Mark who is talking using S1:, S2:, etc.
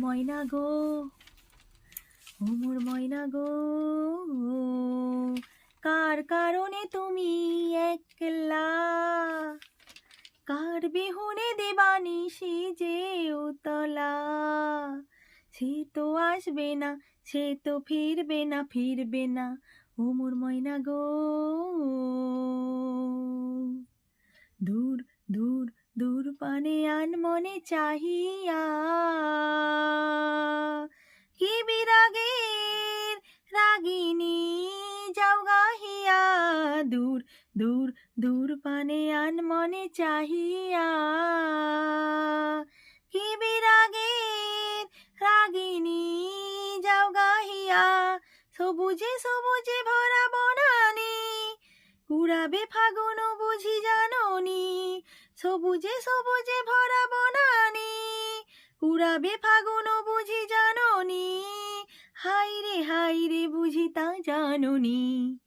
S1: ময়না গো, ও ময়না গো, কার কারণে তুমি একলা? কার বিহুনে দেবানি সে যে উতলা? সে তো আসবে না, সে তো ফিরবে না ফিরবে না, ও ময়না গো। দূর দূর দূর পানে আন মনে চাহিয়া দূর দূর দূর পানে আন মনে চাহিয়া। কি বিরাগের রাগিনী যাও গাহিয়া, সবুজে সবুজে ভরা বনানি। কুড়াবে ফাগুন বুঝি জাননি, সবুজে সবুজে ভরা বনানি। কুড়াবে ফাগুন বুঝি জাননি হাই রে হাই রে বুঝি তা জাননি।